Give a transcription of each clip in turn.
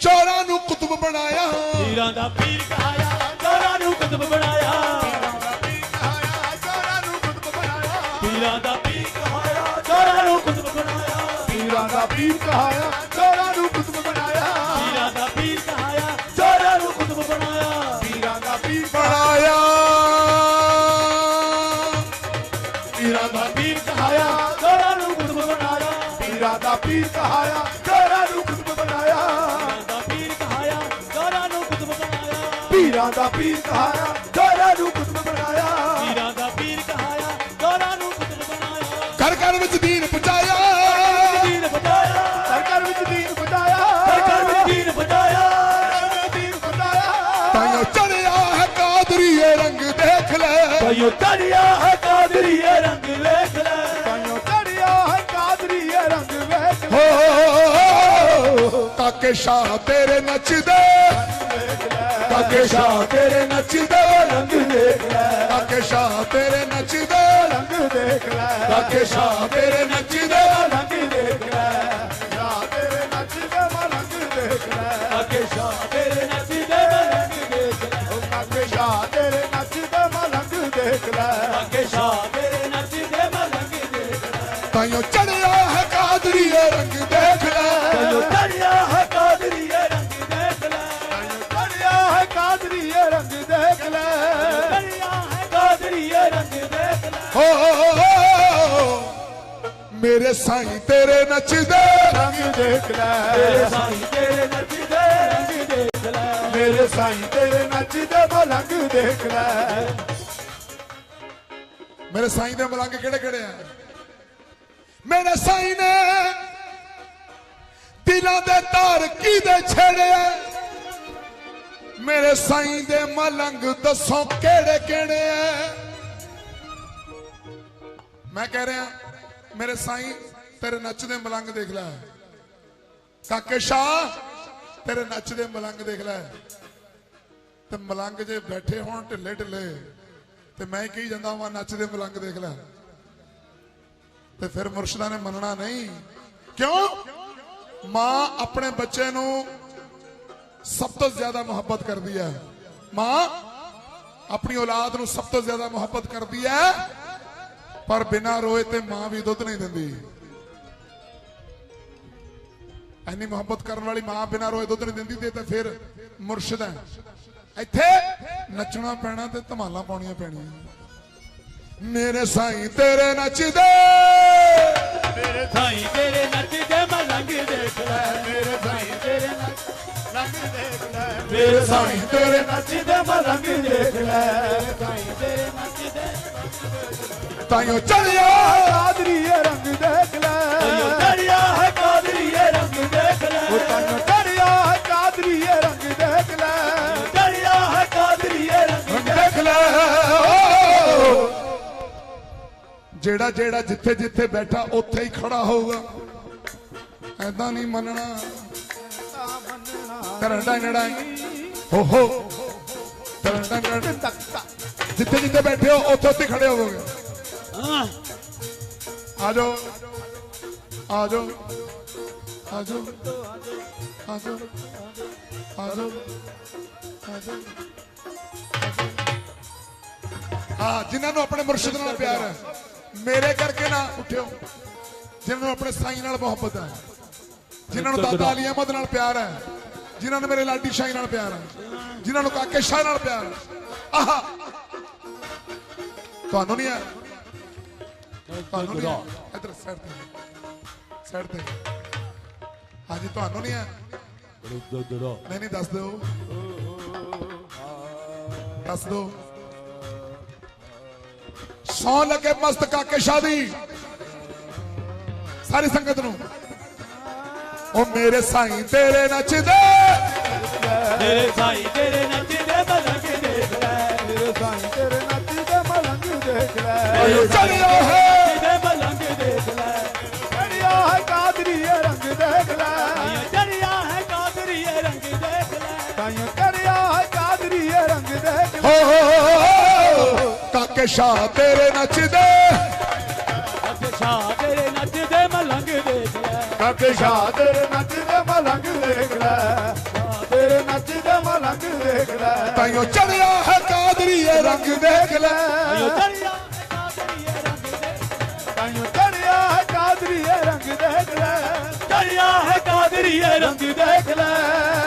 ਚੋਰਾਂ ਨੂੰ ਕੁਤਬ ਬਣਾਇਆ। ਪੀਰਾਂ ਦਾ ਪੀਰ ਕਹਾਇਆ ਚੋਰਾਂ ਨੂੰ ਕੁਤਬ ਬਣਾਇਆ। ਪੀਰਾਂ ਦਾ ਪੀਰ ਕਹਾਇਆ ਚੋਰਾਂ ਨੂੰ ਕੁਤਬ ਬਣਾਇਆ। ਪੀਰਾਂ ਦਾ ਪੀਰ ਕਹਾਇਆ ਚੋਰਾਂ ਨੂੰ ਕੁਤਬ ਬਣਾਇਆ। ਪੀਰਾਂ ਦਾ ਪੀਰ ਕਹਾਇਆ ਚੋਰਾਂ ਨੂੰ ਕੁਤਬ ਬਣਾਇਆ। ਪੀਰਾਂ ਦਾ ਪੀਰ ਬਣਾਇਆ ਪੀਰਾਂ ਦਾ ਪੀਰ ਕਹਾਇਆ ਚੋਰਾਂ ਨੂੰ ਕੁਤਬ ਬਣਾਇਆ। ਪੀਰਾਂ ਦਾ ਪੀਰ ਕਹਾਇਆ ਚੋਰਾਂ ਨੂੰ ਕੁਤਬ ਦਾ ਪੀਰ ਕਹਾਇਆ ਚੋਰਾਂ ਨੂੰ ਕੁਤਬ ਬਣਾਇਆ ਪੀਰਾਂ ਦਾ ਪੀਰ ਕਹਾਇਆ ਚੋਰਾਂ ਨੂੰ ਕੁਤਬ ਬਣਾਇਆ। ਪੀਰਾਂ ਦਾ ਪੀਰ ਕਹਾਇਆ ਚੋਰਾਂ ਨੂੰ ਕੁਤਬ ਬਣਾਇਆ ਘਰ ਘਰ ਵਿੱਚ ਦੀਨ ਪਹੁੰਚਾਇਆ ਦੀਨ ਘਰ ਘਰ ਵਿੱਚ ਦੀਨ ਬਚਾਇਆ ਘਰ ਵਿੱਚ ਦੀਨ ਬਚਾਇਆ ਦੀਨ ਬਚਾਇਆ ਤਾਈਓ ਚੜਿਆ ਹੈ ਕਾਦਰੀਏ ਰੰਗ, ਦੇਖ ਲੈ। ਭਾਈਓ ਚੜਿਆ ਹੈ ਕਾਦਰੀਏ ਰੰਗ। ਕਾਕੇ ਸ਼ਾਹ ਤੇਰੇ ਨੱਚਦੇ। ਕਾਕੇ ਸ਼ਾਹ ਤੇਰੇ ਨੱਚਦੇ, ਰੰਗ ਦੇਖ ਲੈ। ਕਾਕੇ ਸ਼ਾਹ ਤੇਰੇ ਨੱਚਦੇ, ਰੰਗ ਦੇਖ ਲੈ। ਕਾਕੇ ਸ਼ਾਹ ਤੇਰੇ ਨੱਚਦੇ, ਰੰਗ ਦੇਖ ਲੈ। ਯਾ ਤੇਰੇ ਨੱਚਦੇ, ਰੰਗ ਦੇਖ ਲੈ। ਅੱਗੇ ਸ਼ਾਹ ਤੇਰੇ ਨੱਚਦੇ, ਰੰਗ ਵੇਖ ਲੈ। ਕਾਕੇ ਸ਼ਾਹ ਤੇਰੇ ਨੱਚਦੇ ਮਾ ਰੰਗ ਦੇਖ ਲੈ। ਅੱਗੇ ਸ਼ਾਹ ਤੇਰੇ ਨੱਚਦੇ, ਰੰਗ ਵੇਖ ਲੈ। ਤਾਈਓ ਚੜਿਆ ਹੈ ਕਾਦਰੀਏ ਰੰਗ ਮੇਰੇ ਸਾਈਂ ਤੇਰੇ ਨੱਚਦੇ। ਰੰਗ ਦੇਖ ਤੇਰੇ ਲੈ ਸਾਈਂ ਤੇਰੇ ਨੱਚਦੇ। ਰੰਗ ਦੇਖ ਲੈ ਮੇਰੇ ਸਾਈਂ ਤੇਰੇ ਨੱਚਦੇ ਮਾ ਰੰਗ ਦੇਖ ਲੈ। ਮੇਰੇ ਸਾਈਂ ਦੇ ਮਲੰਗ ਕਿਹੜੇ ਕਿਹੜੇ ਆ? ਮੇਰੇ ਸਾਈਂ ਨੇ ਦਿਲਾਂ ਦੇ ਤਾਰ ਕਿਹਦੇ ਛੇੜਿਆ ਮੇਰੇ ਸਾਈਂ ਦੇ ਮਲੰਗ ਦੱਸੋ ਕਿਹੜੇ ਕਿਹੜੇ ਆ? ਮੈਂ ਕਹਿ ਰਿਹਾ ਮੇਰੇ ਸਾਈਂ, ਤੇਰੇ ਨੱਚਦੇ ਮਲੰਗ ਦੇਖ ਲੈ। ਕਾਕੇ ਸ਼ਾਹ, ਤੇਰੇ ਨੱਚਦੇ ਮਲੰਗ ਦੇਖ ਲੈ। ਤੇ ਮਲੰਗ ਜੇ ਬੈਠੇ ਹੋਣ ਢਿੱਲੇ ਢਿੱਲੇ, ਤੇ ਮੈਂ ਕਹੀ ਜਾਂਦਾ ਵਾਂ ਨੱਚਦੇ ਮਲੰਗ ਦੇਖ ਲੈ। ਤੇ ਫਿਰ ਮੁਰਸ਼ਿਦਾਂ ਨੇ ਮੰਨਣਾ ਨਹੀਂ। ਕਿਉਂ? ਮਾਂ ਆਪਣੇ ਬੱਚੇ ਨੂੰ ਸਭ ਤੋਂ ਜ਼ਿਆਦਾ ਮੁਹੱਬਤ ਕਰਦੀ ਹੈ। ਮਾਂ, ਆਪਣੀ ਔਲਾਦ ਨੂੰ ਸਭ ਤੋਂ ਜ਼ਿਆਦਾ ਮੁਹੱਬਤ ਕਰਦੀ ਹੈ। ਪਰ ਬਿਨਾਂ ਰੋਏ ਤੇ ਮਾਂ ਵੀ ਦੁੱਧ ਨਹੀਂ ਦਿੰਦੀ। ਐਨੀ ਮੁਹੱਬਤ ਕਰਨ ਵਾਲੀ ਮਾਂ ਬਿਨਾਂ ਰੋਏ ਦੁੱਧ ਨਹੀਂ ਦਿੰਦੀ ਤੇ ਤਾਂ ਫਿਰ ਮੁਰਸ਼ਿਦ ਹੈ। ਇੱਥੇ ਨੱਚਣਾ ਪੈਣਾ ਤੇ ਧਮਾਲਾਂ ਪਾਉਣੀਆਂ ਪੈਣੀਆਂ। ਮੇਰੇ ਸਾਈਂ ਤੇਰੇ ਨੱਚਦੇ ਮੇਰੇ ਸਾਈਂ ਤੇਰੇ ਨੱਚਦੇ ਮਲੰਗ ਦੇਖ ਲੈ। ਮੇਰੇ ਸਾਈਂ ਤੇਰੇ ਨੱਚ ਦੇਖ ਲੈ। ਮੇਰੇ ਸਾਈਂ ਤੇਰੇ ਨੱਚਦੇ ਮਲੰਗ ਦੇਖ ਲੈ। ਸਾਈਂ ਤੇਰੇ ਨੱਚਦੇ ਤਾਈਓ ਚੱਲਿਆ ਕਾਦਰੀਏ ਰੰਗ ਦੇਖ ਭਾਈਓ ਲੈ ਚੜਿਆ ਹੈ ਕਾਦਰੀਏ ਰੰਗ ਦੇਖ ਲੈ। ਉਹ ਚੜਿਆ ਹੈ ਕਾਦਰੀਏ ਰੰਗ ਦੇਖ ਲੈ। ਚੜਿਆ ਹੈ ਕਾਦਰੀਏ ਰੰਗ ਦੇਖ ਲੈ। ਜਿਹੜਾ ਜਿਹੜਾ ਜਿੱਥੇ ਜਿੱਥੇ ਬੈਠਾ ਉੱਥੇ ਹੀ ਖੜਾ ਹੋਊਗਾ। ਐਦਾਂ ਨਹੀਂ ਮੰਨਣਾ। ਕਰਨ ਡੰਗੜਾ ਹੋ ਹੋ। ਡੰਗੜ ਤੱਕ ਤੱਕ ਜਿੱਥੇ ਜਿੱਥੇ ਬੈਠੇ ਹੋ ਉੱਥੇ ਉੱਥੇ ਖੜੇ ਹੋਵੋਗੇ। ਹਾਂ। ਆ ਜਾਓ। ਆ ਜਾਓ। ਆ ਜਾਓ। ਆ ਜਾਓ। ਆ ਜਾਓ। ਆ ਜਾਓ। ਆ ਜਿਨ੍ਹਾਂ ਨੂੰ ਆਪਣੇ ਮੁਰਸ਼ਿਦ ਨਾਲ ਪਿਆਰ ਹੈ ਮੇਰੇ ਕਰਕੇ ਨਾ ਉੱਠਿਓ। ਜਿਨ੍ਹਾਂ ਨੂੰ ਆਪਣੇ ਸਾਈਂ ਨਾਲ ਮੁਹੱਬਤ ਹੈ ਜਿਨ੍ਹਾਂ ਨੂੰ ਦਾਦਾ ਅਲੀ ਅਹਿਮਦ ਨਾਲ ਪਿਆਰ ਹੈ ਜਿਨ੍ਹਾਂ ਨੂੰ ਮੇਰੇ ਲਾਡੀ ਸ਼ਾਹੀ ਨਾਲ ਪਿਆਰ ਹੈ ਜਿਨ੍ਹਾਂ ਨੂੰ ਕਾਕੇ ਸ਼ਾਹ ਨਾਲ ਪਿਆਰ ਹੈ। ਆਹਾ ਤੁਹਾਨੂੰ ਨਹੀਂ ਹੈ ਤੁਹਾਨੂੰ ਨਹੀਂ ਇਧਰ ਸਾਈਡ ਤੇ ਸਾਈਡ ਤੇ ਹਾਂਜੀ ਤੁਹਾਨੂੰ ਨਹੀਂ ਹੈ ਨਹੀਂ ਨਹੀਂ ਦੱਸ ਦਿਓ ਦੱਸ ਦਿਓ ਸੌ ਲੱਗੇ ਮਸਤ ਕਾਕੇ ਸ਼ਾਦੀ ਸਾਰੀ ਸੰਗਤ ਨੂੰ ਉਹ ਮੇਰੇ ਸਾਈਂ ਤੇਰੇ ਨੱਚਦੇ ਤੇਰੇ ਸਾਈਂ ਤੇਰੇ ਹੈ। ਨੱਚਦੇ ਮਲੰਗ ਦੇਖ ਲੈ। ਚੜਿਆ ਹੈ ਕਾਦਰੀਏ ਰੰਗ ਦੇਖ ਲੈ। ਚੜਿਆ ਹੈ ਕਾਦਰੀਏ ਰੰਗ ਦੇਖ ਲੈ। ਤਾਈਓ ਚੜਿਆ ਹੈ ਕਾਦਰੀਏ ਰੰਗ ਦੇਖ ਲੈ। ਹੋ ਕਾਕੇ ਸ਼ਾਹ ਤੇਰੇ ਨੱਚਦੇ। ਅੱਗੇ ਸ਼ਾਹ ਤੇਰੇ ਨੱਚਦੇ ਮਲੰਗ ਦੇਖ ਲੈ। ਕਾਕੇ ਸ਼ਾਹ ਤੇਰੇ ਨੱਚਦੇ ਮਲੰਗ ਦੇਖ ਲੈ। ਤੇਰੇ ਨੱਚਦੇ ਮਲੰਗ ਦੇਖ ਲੈ। ਤਾਈਓ ਚੜਿਆ ਹੈ ਕਾਦਰੀਏ ਰੰਗ ਦੇਖ ਲੈ। ਆਇਓ ਚੜਿਆ ਕਾਦਰੀਏ ਰੰਗ ਦੇ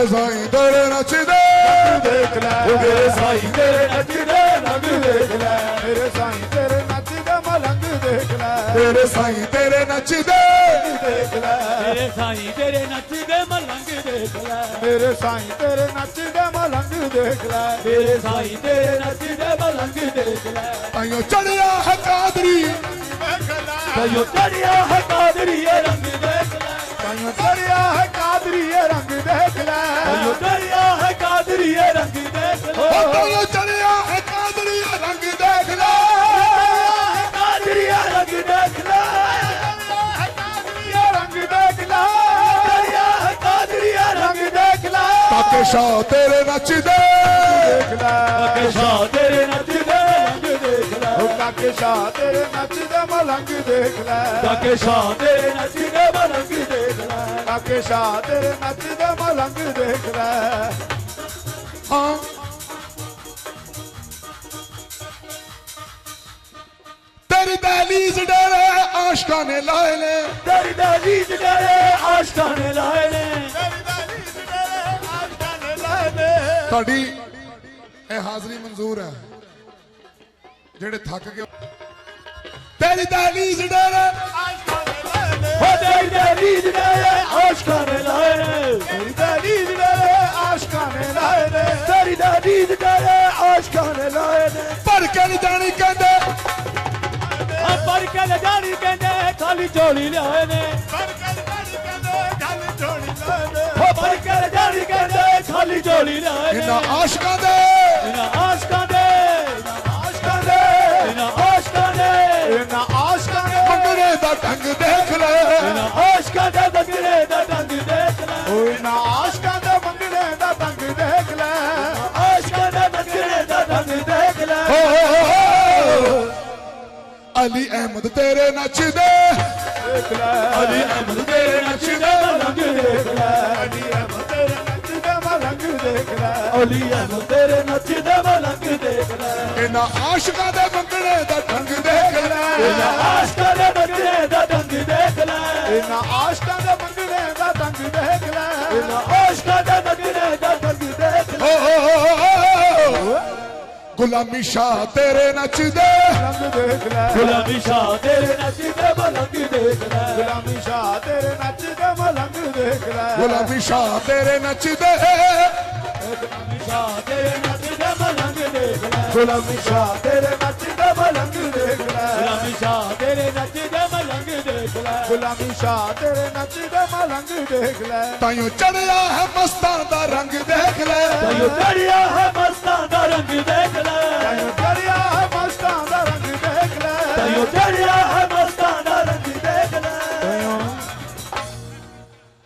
ਮੇਰੇ ਸਾਈਂ ਤੇਰੇ ਨੱਚਦੇ ਦੇਖ ਲੈ ਮੇਰੇ ਸਾਈਂ ਤੇਰੇ ਨੱਚਦੇ ਰੰਗ ਦੇਖ ਲੈ ਮੇਰੇ ਸਾਈਂ ਤੇਰੇ ਨੱਚਦੇ ਮਲੰਗ ਦੇਖ ਲੈ। ਤੇਰੇ ਸਾਈਂ ਤੇਰੇ ਨੱਚਦੇ ਦੇਖ ਲੈ ਤੇਰੇ ਸਾਈਂ ਤੇਰੇ ਨੱਚਦੇ ਮਲੰਗ ਦੇਖ ਲੈ। ਮੇਰੇ ਸਾਈਂ ਤੇਰੇ ਨੱਚਦੇ ਮਲੰਗ ਦੇਖ ਲੈ। ਤੇਰੇ ਸਾਈਂ ਤੇਰੇ ਨੱਚਦੇ ਮਲੰਗ ਦੇਖ ਲੈ। ਤਾਈਓ ਚੜਿਆ ਹੈ ਕਾਦਰੀ। ਕਯੋ ਚੜਿਆ ਹੈ ਕਾਦਰੀਏ ਰੰਗ ਲੈ ਤਾਈਓ ਹੈ ਕਾਦਰੀਏ ਰੰਗ ਦੇਖ ਲੈ। ਕਯੋ ਚੜਿਆ ਹੈ ਕਾਦਰੀਏ ਰੰਗ ਦੇਖ ਲੈ। ਉਹ ਤਾਈਓ ਚੜਿਆ ਹੈ ਕਾਦਰੀਏ ਰੰਗ ਦੇਖ ਲੈ। ਕਾਦਰੀਏ ਰੰਗ ਦੇਖ ਲੈ। ਕਾਦਰੀਏ ਰੰਗ ਦੇਖ ਲੈ। ਚੜਿਆ ਹੈ ਕਾਦਰੀਏ ਰੰਗ ਦੇਖ ਲੈ। ਕਾਕੇ ਸ਼ਾਹ ਤੇਰੇ ਨੱਚਦੇ। ਦੇਖ ਲੈ। ਸ਼ਾਹ ਤੇਰੇ ਦੇਖ ਕਾਕੇ ਸ਼ਾਹ ਤੇਰੇ ਨੱਚਦੇ ਮਲੰਗ ਦੇਖ ਲੈ। ਕੇ ਸ਼ਾਹ ਤੇਰੇ ਨੱਚਦੇ ਮਲੰਗ ਦੇਖ ਲੈ। ਕਾਕੇ ਸ਼ਾਹ ਤੇਰੇ ਨੱਚਦੇ ਮਲੰਗ ਦੇਖ ਲੈ। ਹਾਂ। ਤੇਰੀ ਦਹਲੀਜ਼ ਡਰੇ ਆਸ਼ਕਾਂ ਨੇ ਲਾਏ ਨੇ। ਤੇਰੀ ਦਹਲੀਜ਼ ਡਰੇ ਆਸ਼ਕਾਂ ਨੇ ਲਾਏ ਨੇ। ਤੁਹਾਡੀ ਇਹ ਹਾਜ਼ਰੀ ਮਨਜ਼ੂਰ ਹੈ। ਜਿਹੜੇ ਥੱਕ ਤੇਰੀ ਦਹਲੀਜ਼ ਡਰੇ ਆਸ਼ਕਾਂ ਨੇ ਲਾਏ ਨੇ। ਤੇਰੀ ਦਹਲੀਜ਼ ਡਰੇ ਆਸ਼ਕਾਂ ਨੇ ਲਾਏ ਨੇ। ਭਰ ਕੇ ਨਹੀਂ ਜਾਣੀ ਕਹਿੰਦੇ। ਆ ਪਰ ਕੇ ਲੈ ਜਾਣੀ ਕਹਿੰਦੇ। ਖਾਲੀ ਝੋਲੀ ਲਿਆਏ ਨੇ। ਹੋ ਪਰ ਕੇ ਲੈ ਜਾਣੀ ਕਹਿੰਦੇ। ਖਾਲੀ ਝੋਲੀ ਲਿਆਏ ਨੇ। ਇਹਨਾਂ ਆਸ਼ਕਾਂ ਦੇ। ਇਹਨਾਂ ਆਸ਼ਕਾਂ ਦਾ ਢੰਗ ਦੇਖ ਲੈ। ਇਹਨਾਂ ਆਸ਼ਕਾਂ ਦੇ ਬੰਗਲੇ ਦਾ ਡੰਗ ਦੇਖ ਲੈ। ਉਹ ਇਹਨਾਂ ਆਸ਼ਕਾਂ ਦੇ ਮੰਗਣੇ ਦਾ ਤੰਗ ਦੇਖ ਲੈ। ਆਸ਼ਕਾਂ ਦੇ ਬੰਗਲੇ ਦਾ ਡੰਗ ਦੇਖ ਲੈ। ਅਲੀ ਅਹਿਮਦ ਤੇਰੇ ਨੱਚਦੇ। ਦੇਖ ਲੈ। ਅਲੀ ਅਹਿਮਦ ਤੇਰੇ ਨੱਚਦੇ। ਦੇਖ ਲੈ ਦੇਖ ਲੈ ਅਲੀ ਅਹਿਮਦ ਤੇਰੇ ਨੱਚਦੇ ਮਲੰਗ ਦੇਖ ਲੈ ਇਹਨਾਂ ਆਸ਼ਕਾਂ ਦੇ ਮੰਗਣੇ ਦਾ ਢੰਗ ਦੇਖ ਲੈ ਇਹਨਾਂ ਆਸ਼ਕਾਂ ਦੇ ਬੰਗਲੇ ਦਾ ਡੰਗ ਦੇਖ ਲੈ ਇਹਨਾਂ ਆਸ਼ਕਾਂ ਦੇ ਮੰਗਣੇ ਦਾ ਤੰਗ ਦੇਖ ਲੈ ਇਹਨਾਂ ਆਸ਼ਕਾਂ ਦੇ ਬੰਗਲੇ ਦਾ ਡੰਗ ਦੇਖ ਲੈ ਓ ਹੋ ਹੋ ਹੋ। ਗੁਲਾਮੀ ਸ਼ਾਹ ਤੇਰੇ ਨੱਚਦੇ। ਰੰਗ ਦੇਖ ਲੈ ਗੁਲਾਮੀ ਸ਼ਾਹ ਤੇਰੇ ਨੱਚਦੇ ਮਲੰਗ ਦੇਖ ਲੈ ਗੁਲਾਮੀ ਸ਼ਾਹ ਤੇਰੇ ਨੱਚਦੇ ਮਲੰਗ ਦੇਖ ਲੈ ਗੁਲਾਮੀ ਸ਼ਾਹ ਤੇਰੇ ਨੱਚਦੇ ਗੁਲਾਮੀ ਸ਼ਾਹ ਤੇਰੇ ਨੱਚਦੇ ਮਲੰਗ ਦੇਖ ਲੈ ਗੁਲਾਮੀ ਸ਼ਾਹ ਤੇਰੇ ਨੱਚਦੇ ਮਲੰਗ ਦੇਖ ਲੈ ਗੁਲਾਮੀ ਸ਼ਾਹ ਤੇਰੇ ਨੱਚਦੇ ਮਲੰਗ ਦੇਖ ਲੈ ਤਾਈਓ ਚੜਿਆ ਹੈ ਮਸਤਾਂ ਦਾ ਰੰਗ ਦੇਖ ਲੈ। ਤੈਨੂੰ ਚੜਿਆ ਹੈ ਮਸਤਾਂ ਦਾ ਰੰਗ ਦੇਖ ਲੈ। ਤੈਨੂੰ ਚੜਿਆ ਹੈ ਮਸਤਾਂ ਦਾ ਰੰਗ ਦੇਖ ਲੈ। ਤੈਨੂੰ ਚੜਿਆ ਹੈ ਮਸਤਾਂ ਦਾ ਰੰਗ ਦੇਖ ਲੈ।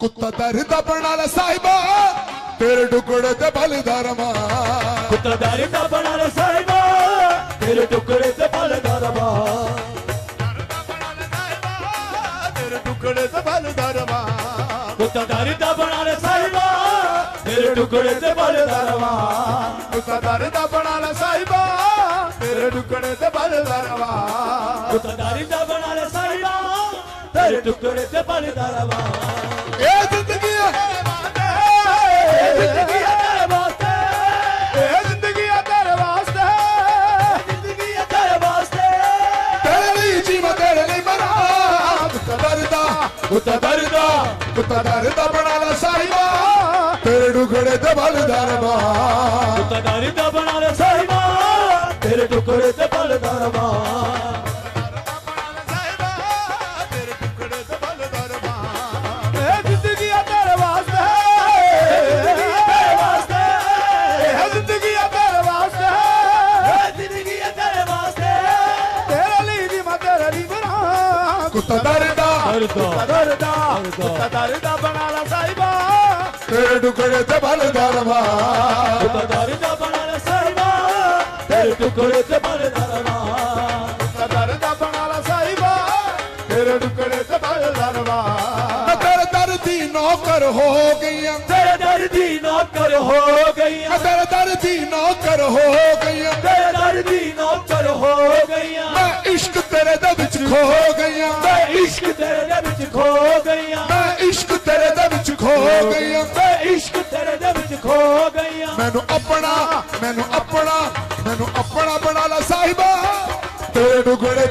ਕੁੱਤਾ ਦਰਦਾ ਬਣਾ ਲੈ ਸਾਹਿਬਾ। ਤੇਰੇ ਟੁਕੜੇ ਤੇ ਬਲਿਦਾਰ ਮਾਂ। ਕੁੱਤਦਾਰੀ ਦਾ ਬਣਾ ਲੈ ਸਾਹਿਬਾ ਤੇਰੇ ਟੁਕੜੇ ਤੇ ਫਲ ਦਾ ਰਵਾ ਤੇਰੇ ਟੁਕੜੇ ਤੇ ਬਲ ਦਰਵਾ ਕੁੱਤਦਾਰੀ ਦਾ ਬਣਾ ਲੈ ਸਾਹਿਬਾ ਤੇਰੇ ਟੁਕੜੇ ਤੇ ਫਲ ਦਾ ਰਵਾ ਕੁੱਤਾਦਾਰ ਦਾ ਬਣਾ ਲੈ ਸਾਹਿਬਾ ਤੇਰੇ ਟੁਕੜੇ ਤੇ ਬਲ ਕੁੱਤਾ ਦਰਦਾ ਕੁੱਤਾ ਦਰਦਾ ਬਣਾ ਲੈ ਸਾਹਿਬਾ ਤੇਰੇ ਟੁਕੜੇ ਤੇ ਬਲਦਾਰ ਬਾ ਕੁੱਤਾ ਦਰਦਾ ਬਣਾ ਲੈ ਸਾਹਿਬਾ ਤੇਰੇ ਟੁਕੜੇ ਤੇ ਬਲਦਾਰ ਬਾ ਕੁੱਤਾ ਦਰਦਾ ਦਰਦਾ ਕੁੱਤਾ ਦਰਦਾ ਬਣਾ ਲਾ ਸਾਹਿਬਾ ਤੇਰੇ ਟੁਕੜੇ ਤੇ ਬਲ ਦਰਵਾ ਦਰਦਾ ਬਣਾ ਲੈ ਸਾਹਿਬਾ ਤੇਰੇ ਟੁਕੜੇ ਤੇ ਬਲ ਦਰਵਾ ਕੁੱਤਾ ਦਰਦਾ ਬਣਾ ਲਾ ਸਾਹਿਬਾ ਤੇਰੇ ਟੁਕੜੇ ਤੇ ਬਲ ਦਰਵਾ ਤੇਰੇ ਦਰ ਦੀ ਨੌਕਰ ਹੋ ਗਈਆਂ ਤੇਰੇ ਦਰ ਦੀ ਨੌਕਰ ਹੋ ਗਈਆਂ ਤੇਰੇ ਦਰ ਦੀ ਨੌਕਰ ਹੋ ਗਈਆਂ ਤੇਰੇ ਦਰ ਦੀ ਨੌਕਰ ਹੋ ਗਈਆਂ ਮੈਂ ਇਸ਼ਕ ਤੇਰੇ ਦੇ ਵਿੱਚ ਖੋ ਖੋ ਗਈਆਂ। ਮੈਂ ਇਸ਼ਕ ਤੇਰੇ ਦੇ ਵਿੱਚ ਖੋ ਗਈਆਂ। ਮੈਨੂੰ ਆਪਣਾ ਮੈਨੂੰ ਆਪਣਾ ਮੈਨੂੰ ਆਪਣਾ ਬਣਾ ਲੈ ਸਾਹਿਬਾ। ਤੇਰੇ ਟੁਕੜੇ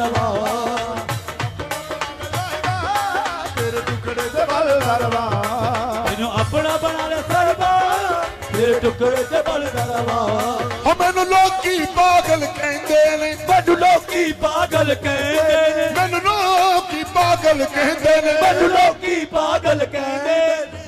ਦਰਵਾ ਤੇਰੇ ਟੁਕੜੇ ਤੇ ਬਲ ਦਰਵਾ ਮੈਨੂੰ ਆਪਣਾ ਬਣਾ ਲੈ ਸਾਹਿਬਾ ਤੇਰੇ ਟੁਕੜੇ ਤੇ ਬਲ ਦਰਵਾ ਹੋ ਮੈਨੂੰ ਲੋਕੀ ਪਾਗਲ ਕਹਿੰਦੇ ਨੇ। ਮੈਨੂੰ ਲੋਕੀ ਪਾਗਲ ਕਹਿੰਦੇ ਨੇ। ਮੈਨੂੰ ਲੋਕੀ ਪਾਗਲ ਕਹਿੰਦੇ ਨੇ। ਮੈਨੂੰ ਲੋਕੀ ਪਾਗਲ ਕਹਿੰਦੇ ਨੇ।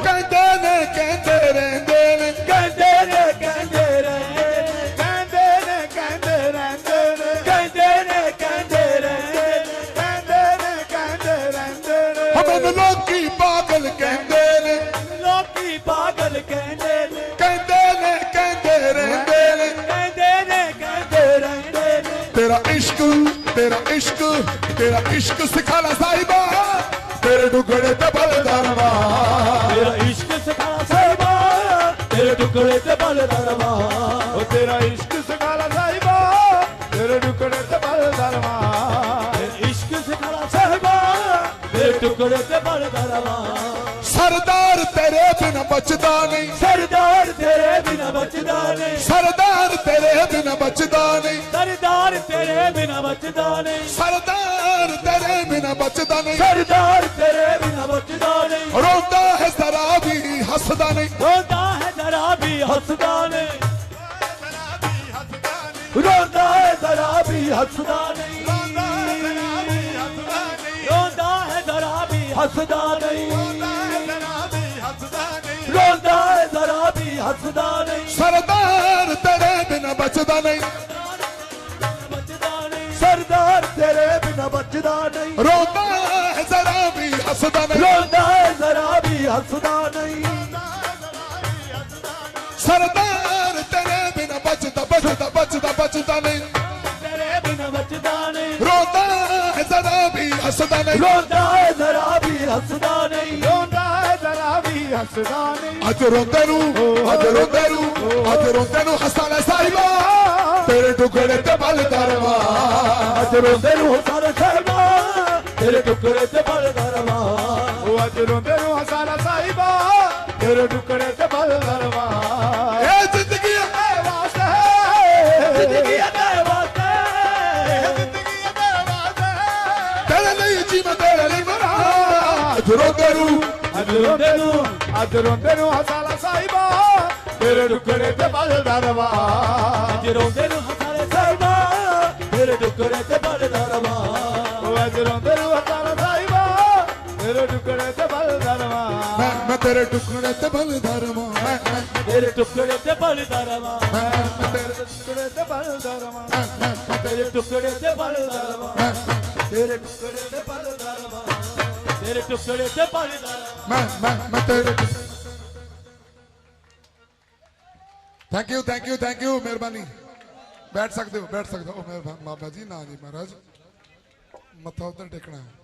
ਇਸ਼ਕ ਸਿਖਾ ਲੈ ਸਾਹਿਬਾ ਤੇਰੇ ਟੁਕੜੇ ਤੇ ਬਲ ਦਰਵਾ ਤੇਰਾ ਇਸ਼ਕ ਸਿਖਾ ਸਾਹਿਬਾ ਤੇਰੇ ਟੁਕੜੇ ਤੇ ਬਲ ਦਰਵਾ ਉਹ ਤੇਰਾ ਇਸ਼ਕ ਸਗਾਲਾ ਸਾਹਿਬਾ ਤੇਰੇ ਟੁਕੜੇ ਤੇ ਬਲ ਦਰਵਾ ਤੇਰਾ ਇਸ਼ਕ ਸਿਖਾ ਸਾਹਿਬਾ ਤੇਰੇ ਟੁਕੜੇ ਤੇ ਬਲ ਦਰਵਾ ਸਰਦਾਰ ਤੇਰੇ ਬਿਨ ਬਚਦਾ ਨਹੀਂ। ਸਰਦਾਰ ਤੇਰੇ ਬਿਨਾ ਬਚਦਾ ਨਹੀਂ। ਸਰਦਾਰ ਤੇਰੇ ਬਿਨ ਬਚਦਾ ਨਹੀਂ। ਸਰਦਾਰ ਤੇਰੇ ਬਿਨਾ ਬਚਦਾ ਨਹੀਂ। ਸਰਦਾਰ ਤੇਰੇ ਬਿਨ ਬਚਦਾ ਨਹੀਂ। ਸਰਦਾਰ ਤੇਰੇ ਬਿਨਾ ਬਚਦਾ ਨਹੀਂ। ਰੋਂਦਾ ਹੈ ਜ਼ਰਾ ਵੀ ਹੱਸਦਾ ਨਹੀਂ। ਰੋਂਦਾ ਹੈ ਜ਼ਰਾ ਵੀ ਹੱਸਦਾ ਨਹੀਂ। ਰੋਂਦਾ ਹੈ ਜ਼ਰਾ ਵੀ ਹੱਸਦਾ ਨਹੀਂ। ਰੋਂਦਾ ਹੈ ਜ਼ਰਾ ਵੀ ਹੱਸਦਾ ਨਹੀਂ। ਹੱਸਦਾ ਨਹੀਂ। ਸਰਦਾਰ ਤੇਰੇ ਬਿਨ ਬਚਦਾ ਨਹੀਂ। ਬਚਦਾ ਨਹੀਂ ਸਰਦਾਰ ਤੇਰੇ ਬਿਨਾ ਬਚਦਾ ਨਹੀਂ। ਰੋਂਦਾ ਹੈ ਜ਼ਰਾ ਵੀ ਹੱਸਦਾ ਨਹੀਂ। ਰੋਂਦਾ ਹੈ ਜ਼ਰਾ ਵੀ ਹੱਸਦਾ ਨਹੀਂ। ਸਰਦਾਰ ਤੇਰੇ ਬਿਨ ਬਚਦਾ ਬਚਦਾ ਬਚਦਾ ਬਚਦਾ ਨਹੀਂ। ਤੇਰੇ ਬਿਨਾ ਬਚਦਾ ਨਹੀਂ। ਰੋਂਦਾ ਹੈ ਜ਼ਰਾ ਵੀ ਹੱਸਦਾ ਨਹੀਂ। ਰੋਂਦਾ ਹੈ ਜ਼ਰਾ ਵੀ ਹੱਸਦਾ ਨਹੀਂ। ਅੱਜ ਰੋਂਦੇ ਨੂੰ ਅੱਜ ਰੋਂਦੇ ਨੂੰ ਅੱਜ ਰੋਂਦੇ ਨੂੰ ਹੱਸਾ ਲੈ ਸਾਹਿਬਾ ਤੇਰੇ ਟੁਕੜੇ ਤੇ ਬਲ ਦਰਵਾ ਅੱਜ ਰੋਂਦੇ ਨੂੰ ਸਾਰੇ ਸਾਹਿਬਾ ਤੇਰੇ ਟੁਕੜੇ ਤੇ ਬਲ ਦਰਵਾ ਉਹ ਅੱਜ ਰੋਂਦੇ ਨੂੰ ਹਸਾਲਾ ਸਾਹਿਬਾ ਤੇਰੇ ਟੁਕੜੇ ਤੇ ਬਲ ਦਰਵਾ ਇਹ ਜ਼ਿੰਦਗੀ ਹੈ ਵਾਸਤੇ ਹੈ ਜ਼ਿੰਦਗੀ ਹੈ ਤੇਰੇ ਲਈ ਜੀਵਾਂ ਤੇਰੇ ਲਈ ਮਰਾਂ ਅੱਜ ਰੋਂਦੇ ਨੂੰ ਅੱਜ ਰੋਂਦੇ ਨੂੰ ਅੱਜ ਰੋਂਦੇ ਨੂੰ ਹਸਾਲਾ ਸਾਹਿਬਾ ਤੇਰੇ ਟੁਕੜੇ ਤੇ ਬਲ ਦਰਵਾ ਅੱਜ ਰੋਂਦੇ ਨੂੰ ਸਾਰੇ ਸਾਹਿਬਾ ਤੇਰੇ ਟੁਕੜੇ ਤੇ ਬਲ ਦਰਵਾ ਉਹ ਅੱਜ ਰੋਂਦੇ ਨੂੰ ਹਸਾਲਾ ਸਾਹਿਬਾ ਤੇਰੇ ਟੁਕੜੇ ਤੇ ਬਲ ਦਰਵਾ ਮੈਂ ਮੈਂ ਤੇਰੇ ਟੁਕੜੇ ਤੇ ਬਲ ਦਰਵਾ ਮੈਂ ਮੈਂ ਤੇਰੇ ਟੁਕੜੇ ਤੇ ਬਲ ਦਰਵਾ ਮੈਂ ਮੈਂ ਤੇਰੇ ਟੁਕੜੇ ਤੇ ਬਲ ਦਰਵਾ ਤੇਰੇ ਟੁਕੜੇ ਤੇ ਬਲ ਦਰਵਾ ਤੇਰੇ ਟੁਕੜੇ ਤੇ ਬਲ ਦਰਵਾ ਤੇਰੇ ਟੁਕੜੇ ਤੇ ਬਲ ਮੈਂ ਮੈਂ ਮੈਂ ਤੇਰੇ thank you thank you thank you ਮਿਹਰਬਾਨੀ। ਬੈਠ ਸਕਦੇ ਹੋ, ਬੈਠ ਸਕਦੇ ਹੋ। ਉਹ ਮਿਹਰਬਾਨ ਬਾਬਾ ਜੀ, ਨਾ ਜੀ ਮਹਾਰਾਜ। ਮੱਥਾ ਉਧਰ ਟੇਕਣਾ ਹੈ।